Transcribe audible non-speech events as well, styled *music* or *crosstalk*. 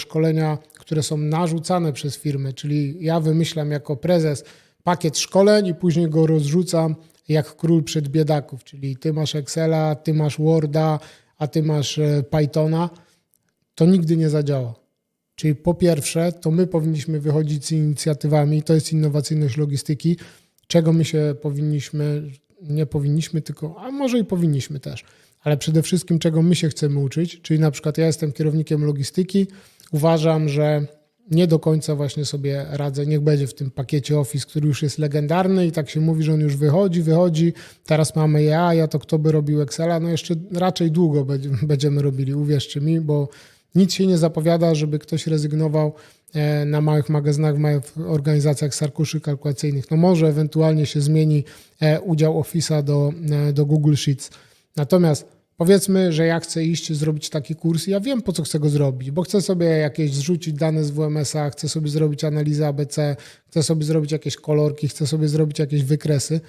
szkolenia, które są narzucane przez firmy, czyli ja wymyślam jako prezes pakiet szkoleń i później go rozrzucam jak król przed biedaków, czyli ty masz Excela, ty masz Worda, a ty masz e, Pythona, to nigdy nie zadziała. Czyli po pierwsze, to my powinniśmy wychodzić z inicjatywami, to jest innowacyjność logistyki, czego my się powinniśmy, nie powinniśmy, tylko, a może i powinniśmy też, ale przede wszystkim czego my się chcemy uczyć, czyli na przykład ja jestem kierownikiem logistyki, uważam, że nie do końca właśnie sobie radzę, niech będzie w tym pakiecie Office, który już jest legendarny i tak się mówi, że on już wychodzi, wychodzi, teraz mamy ja, ja to kto by robił Excela, no jeszcze raczej długo będzie- *laughs* będziemy robili, uwierzcie mi, bo nic się nie zapowiada, żeby ktoś rezygnował e, na małych magazynach, w małych organizacjach z arkuszy kalkulacyjnych. No może ewentualnie się zmieni e, udział Office'a do, e, do Google Sheets. Natomiast powiedzmy, że ja chcę iść zrobić taki kurs i ja wiem po co chcę go zrobić, bo chcę sobie jakieś zrzucić dane z WMS-a, chcę sobie zrobić analizę ABC, chcę sobie zrobić jakieś kolorki, chcę sobie zrobić jakieś wykresy.